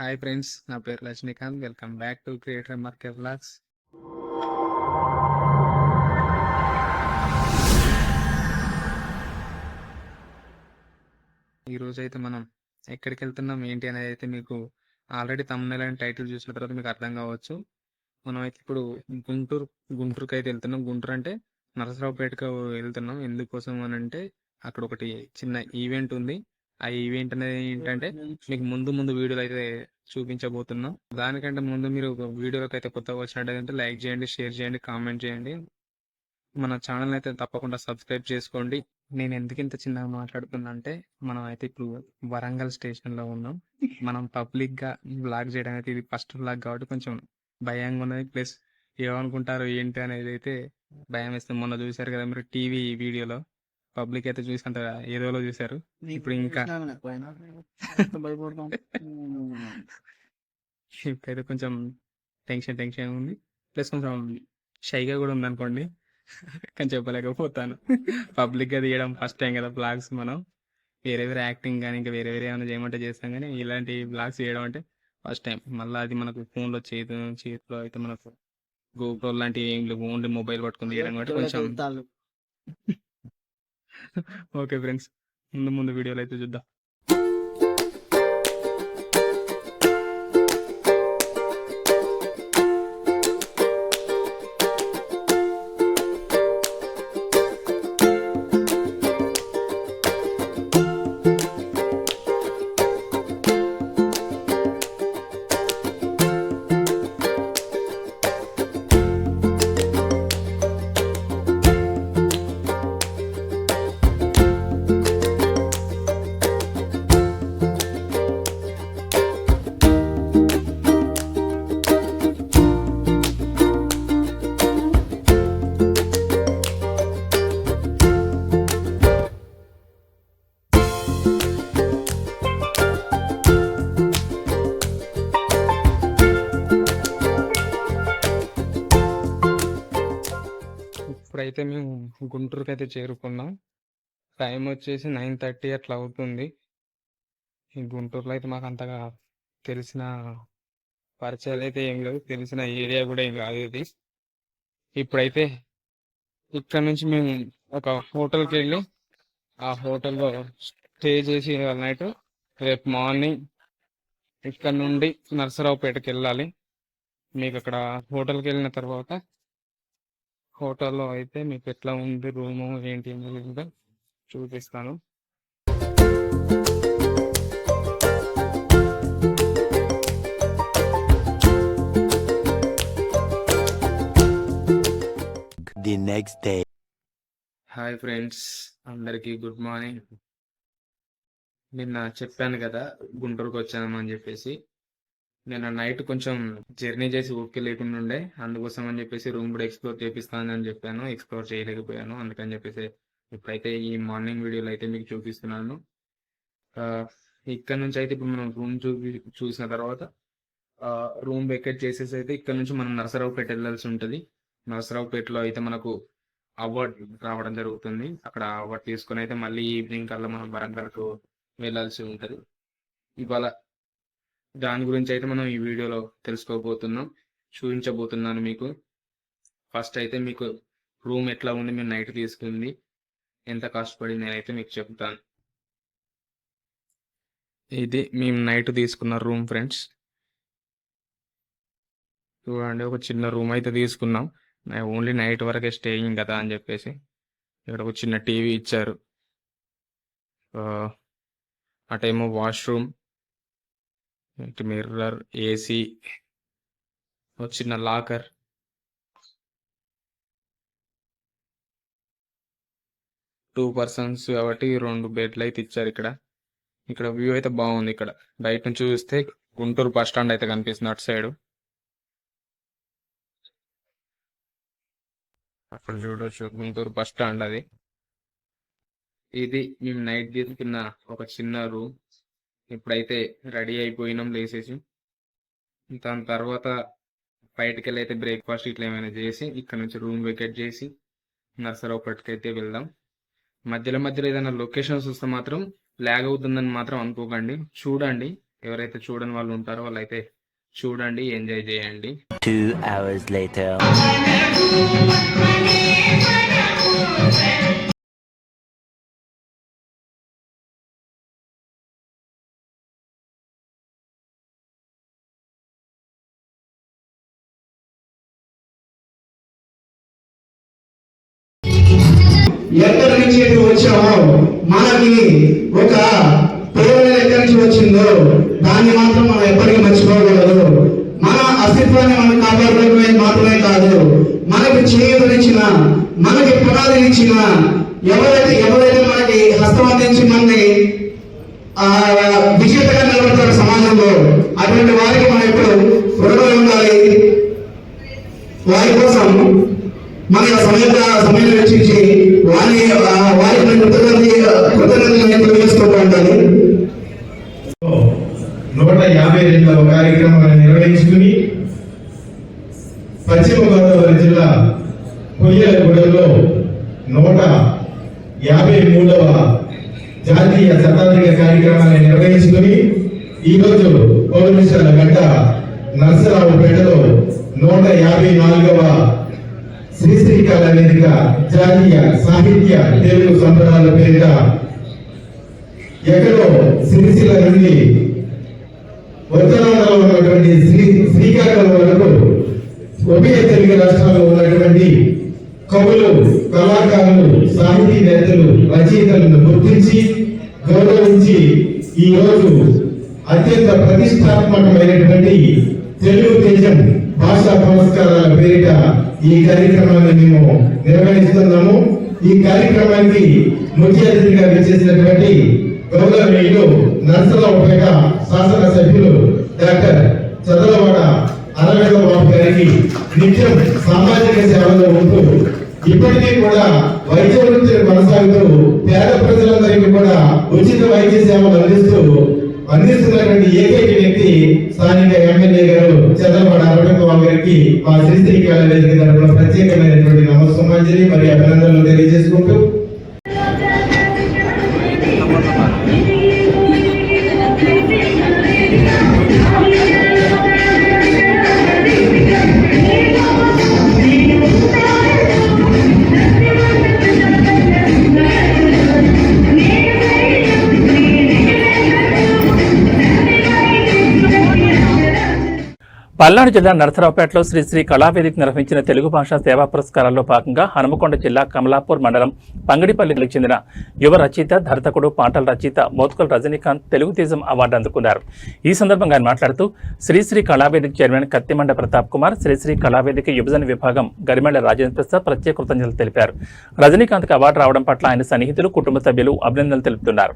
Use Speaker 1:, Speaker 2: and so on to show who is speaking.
Speaker 1: Hi friends నా పేరు Rajinikanth. Welcome back to creator market blogs ఈరోజు అయితే మనం ఎక్కడికి వెళ్తున్నాం ఏంటి అనేది అయితే మీకు ఆల్రెడీ తమిళ అండ్ టైటిల్ చూసిన తర్వాత మీకు అర్థం కావచ్చు. మనం అయితే ఇప్పుడు గుంటూరు గుంటూరుకి అయితే వెళ్తున్నాం. గుంటూరు అంటే నరసరావుపేటకు వెళ్తున్నాం. ఎందుకోసం అని అంటే అక్కడ ఒకటి చిన్న ఈవెంట్ ఉంది. ఆ ఈవెంట్ అనేది ఏంటంటే మీకు ముందు ముందు వీడియోలు అయితే చూపించబోతున్నాం. దానికంటే ముందు మీరు వీడియోలోకి అయితే కొత్తగా వచ్చినట్టయితే లైక్ చేయండి షేర్ చేయండి కామెంట్ చేయండి. మన ఛానల్ అయితే తప్పకుండా సబ్స్క్రైబ్ చేసుకోండి. నేను ఎందుకు ఇంత చిన్నగా మాట్లాడుతున్నా అంటే మనం అయితే ఇప్పుడు వరంగల్ స్టేషన్లో ఉన్నాం. మనం పబ్లిక్గా బ్లాగ్ చేయడం అయితే ఇది ఫస్ట్ బ్లాగ్ కాబట్టి కొంచెం భయంగా ఉన్నది. ప్లస్ ఏమనుకుంటారు ఏంటి అనేది అయితే భయం వేస్తుంది. మొన్న చూశారు కదా మీరు టీవీ వీడియోలో. పబ్లిక్ అయితే చూసి అంత ఏదోలో చూశారు. ఇప్పుడు ఇంకా ఇప్పుడైతే కొంచెం టెన్షన్ టెన్షన్ ఉంది. ప్లస్ కొంచెం షైగా కూడా ఉంది అనుకోండి కానీ చెప్పలేకపోతాను. పబ్లిక్గా తీయడం ఫస్ట్ టైం కదా బ్లాగ్స్ మనం. వేరే వేరే యాక్టింగ్ కానీ ఇంకా వేరే వేరే ఏమైనా చేయమంటే చేస్తాం కానీ ఇలాంటి బ్లాగ్స్ చేయడం అంటే ఫస్ట్ టైం మళ్ళీ అది మనకు ఫోన్లో చేతి చేతిలో అయితే మనకు గోప్రో లాంటివి ఏం లేవు. ఓన్లీ మొబైల్ పట్టుకుని తీయడం కాబట్టి కొంచెం ఓకే ఫ్రెండ్స్ ముందు ముందు వీడియోలు అయితే చూద్దాం. ఇప్పుడైతే మేము గుంటూరుకి అయితే చేరుకున్నాం. టైం వచ్చేసి నైన్ థర్టీ అట్లా అవుతుంది. ఈ గుంటూరులో అయితే మాకు అంతగా తెలిసిన పరిచయాలు అయితే ఏం లేవు. తెలిసిన ఏరియా కూడా ఏం కాదు ఇది. ఇప్పుడైతే ఇక్కడ నుంచి మేము ఒక హోటల్కి వెళ్ళి ఆ హోటల్లో స్టే చేసి నైట్ రేపు మార్నింగ్ ఇక్కడ నుండి నర్సరావుపేటకి వెళ్ళాలి. మీకు అక్కడ హోటల్కి వెళ్ళిన తర్వాత హోటల్లో అయితే మీకు ఎట్లా ఉంది రూము ఏంటి అనేది కూడా చూపిస్తాను.
Speaker 2: The next day.
Speaker 1: Hi friends అందరికీ గుడ్ మార్నింగ్. నిన్న చెప్పాను కదా గుంటూరుకు వచ్చామని చెప్పేసి. నేను నైట్ కొంచెం జర్నీ చేసి ఓకే లేకుండా ఉండే అందుకోసం అని చెప్పేసి రూమ్ కూడా ఎక్స్ప్లోర్ చేపిస్తానని అని చెప్పాను. ఎక్స్ప్లోర్ చేయలేకపోయాను. అందుకని చెప్పేసి ఇప్పుడైతే ఈ మార్నింగ్ వీడియోలో అయితే మీకు చూపిస్తున్నాను. ఇక్కడ నుంచి అయితే ఇప్పుడు మనం రూమ్ చూపి చూసిన తర్వాత రూమ్ వెకెట్ చేసేసి అయితే ఇక్కడ నుంచి మనం నరసరావుపేట వెళ్ళాల్సి ఉంటుంది. నరసరావుపేటలో అయితే మనకు అవార్డ్ రావడం జరుగుతుంది. అక్కడ అవార్డ్ తీసుకొని అయితే మళ్ళీ ఈవినింగ్ కల్లా మనం వరంగల్కు వెళ్ళాల్సి ఉంటుంది. ఇవాళ దాని గురించి అయితే మనం ఈ వీడియోలో తెలుసుకోబోతున్నాం. చూపించబోతున్నాను మీకు. ఫస్ట్ అయితే మీకు రూమ్ ఎట్లా ఉంది మేము నైట్ తీసుకుంది ఎంత కాస్ట్ పడింది నేనైతే మీకు చెప్తాను. ఇది మేము నైట్ తీసుకున్న రూమ్ ఫ్రెండ్స్. చూడండి ఒక చిన్న రూమ్ అయితే తీసుకున్నాం. ఓన్లీ నైట్ వరకే స్టేయింగ్ కదా అని చెప్పేసి ఇక్కడ ఒక చిన్న టీవీ ఇచ్చారు. ఆ, అటేమో వాష్రూమ్. మిర్రర్ ఏసీ ఒక చిన్న లాకర్. టూ పర్సన్స్ కాబట్టి రెండు బెడ్లు అయితే ఇచ్చారు ఇక్కడ. ఇక్కడ వ్యూ అయితే బాగుంది ఇక్కడ. బయట నుంచి చూస్తే గుంటూరు బస్ స్టాండ్ అయితే కనిపిస్తుంది అటు సైడ్. అక్కడ చూడొచ్చు గుంటూరు బస్ స్టాండ్ అది. ఇది మేము నైట్ తీసుకున్న ఒక చిన్న రూమ్. ఇప్పుడైతే రెడీ అయిపోయినాం లేసేసి. దాని తర్వాత బయటకు వెళ్ళి అయితే బ్రేక్ఫాస్ట్ ఇట్లా ఏమైనా చేసి ఇక్కడ నుంచి రూమ్ వెకేట్ చేసి నర్సరావుపేటకి అయితే వెళ్దాం. మధ్యలో మధ్యలో ఏదైనా లొకేషన్స్ వస్తే మాత్రం లాగ్ అవుతుందని మాత్రం అనుకోకండి. చూడండి ఎవరైతే చూడని వాళ్ళు ఉంటారో వాళ్ళైతే చూడండి ఎంజాయ్ చేయండి.
Speaker 2: Hours later.
Speaker 3: ఎక్కడి నుంచి అయితే వచ్చామో మనకి ఒక ప్రేరణ ఎక్కడి నుంచి వచ్చిందో దాన్ని మాత్రం మనం ఎప్పటికీ మర్చిపోకూడదు. మన అస్తిత్వాన్ని మనం కాపాడుకోవడమే మాత్రమే కాదు మనకి చేయునిచ్చిన మనకి పునాదినిచ్చిన ఎవరైతే ఎవరైతే మనకి హస్తం అందించి మనని ఆ, విజేతగా నిలబడతారు సమాజంలో అటువంటి వారికి మనం ఎప్పుడు ఉండాలి. వారి కోసం మన సమయ సమయం వెచ్చించి వారి వారికి నేను కృతజ్ఞత కృతజ్ఞతలు తెలియజేసుకుంటూ ఉంటాను
Speaker 4: నూట యాభై రెండవ కార్యక్రమాన్ని నిర్వహించుకుని పశ్చిమ గోదావరి జిల్లా కొయ్యలగూడలో నూట యాభై మూడవ జాతీయ శతాధిక కార్యక్రమాన్ని నిర్వహించుకుని ఈరోజు పౌర్ణిశాల గంట నరసరావుపేటలో నూట యాభై నాలుగవ శ్రీశ్రీకాళ వేదిక జాతీయ సాహిత్య తెలుగు సంబరాల పేరిట ఎక్కడో సిరిసిల్ల నుండి ఉత్తరాంధ్రలో ఉన్నటువంటి శ్రీ శ్రీకాకుళం వరకు ఉభయ తెలుగు రాష్ట్రాల్లో ఉన్నటువంటి కవులు కళాకారులు సాహితీవేత్తలు రచయితలను గుర్తించి గౌరవించి ఈ రోజు అత్యంత ప్రతిష్టాత్మకమైనటువంటి తెలుగు తేజం భాషా పురస్కారాల పేరిట ఈ కార్యక్రమాన్ని మేము నిర్వహిస్తున్నాము. ఈ కార్యక్రమానికి ముఖ్య అతిథిగా విచ్చేసినటువంటి గౌరవనీయులు శాసన శాసనసభ్యులు డాక్టర్ చదలవాడ అరవేల బాబు గారికి నిత్యం సామాజిక సేవలో ఉంటూ ఇప్పటికీ కూడా వైద్య వృత్తిని కొనసాగుతూ పేద ప్రజలందరికీ కూడా ఉచిత వైద్య సేవలు అందిస్తూ అందిస్తున్నటువంటి ఏకైక వ్యక్తి స్థానిక ఎమ్మెల్యే గారు చంద్రబాబు అరవింద్ గారికి మా శ్రీశ్రీకాళ వేదిక తరఫున ప్రత్యేకమైనటువంటి నమస్సమాంజలి మరియు అభినందనలు తెలియజేసుకుంటూ
Speaker 5: పల్నాడు జిల్లా నరసరావుపేటలో శ్రీ శ్రీ కళావేదిక నిర్వహించిన తెలుగు భాషా సేవా పురస్కారాల్లో భాగంగా హనుమకొండ జిల్లా కమలాపూర్ మండలం పంగడిపల్లికి చెందిన యువ రచయిత ధర్తకుడు పాటల రచయిత మోత్కుల్ రజనీకాంత్ తెలుగుదేశం అవార్డు అందుకున్నారు. ఈ సందర్భంగా ఆయన మాట్లాడుతూ శ్రీ శ్రీ కళావేదిక చైర్మన్ కత్తిమండ ప్రతాప్ కుమార్ శ్రీ శ్రీ కళావేదిక యువజన విభాగం గరిమెళ్ళ రాజేంద్ర ప్రసాద్ ప్రత్యేక కృతజ్ఞతలు తెలిపారు. రజనీకాంత్కి అవార్డు రావడం పట్ల ఆయన సన్నిహితులు కుటుంబ సభ్యులు అభినందనలు తెలుపుతున్నారు.